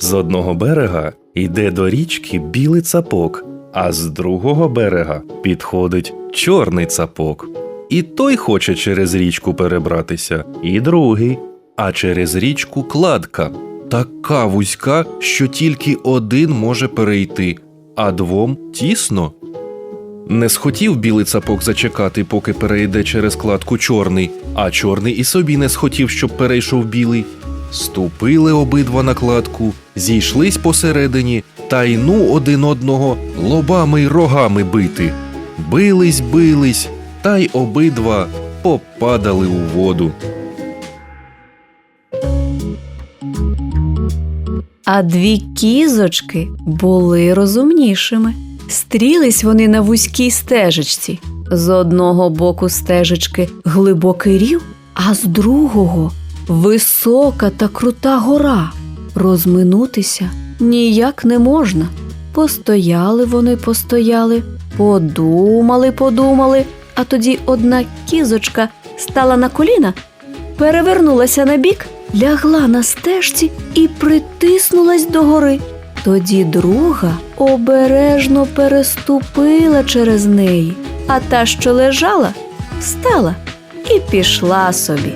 З одного берега йде до річки білий цапок, а з другого берега підходить чорний цапок. І той хоче через річку перебратися, і другий, а через річку кладка. Така вузька, що тільки один може перейти, а двом тісно. Не схотів білий цапок зачекати, поки перейде через кладку чорний, а чорний і собі не схотів, щоб перейшов білий. Ступили обидва на кладку, зійшлись посередині та й ну один одного лобами й рогами бити. Бились, бились, та й обидва попадали у воду. А дві кізочки були розумнішими. Стрілись вони на вузькій стежечці. З одного боку стежечки глибокий рів, а з другого висока та крута гора. Розминутися ніяк не можна. Постояли вони, постояли, подумали, подумали, а тоді одна кізочка стала на коліна, перевернулася на бік, лягла на стежці і притиснулась до гори. Тоді друга обережно переступила через неї, а та, що лежала, встала і пішла собі.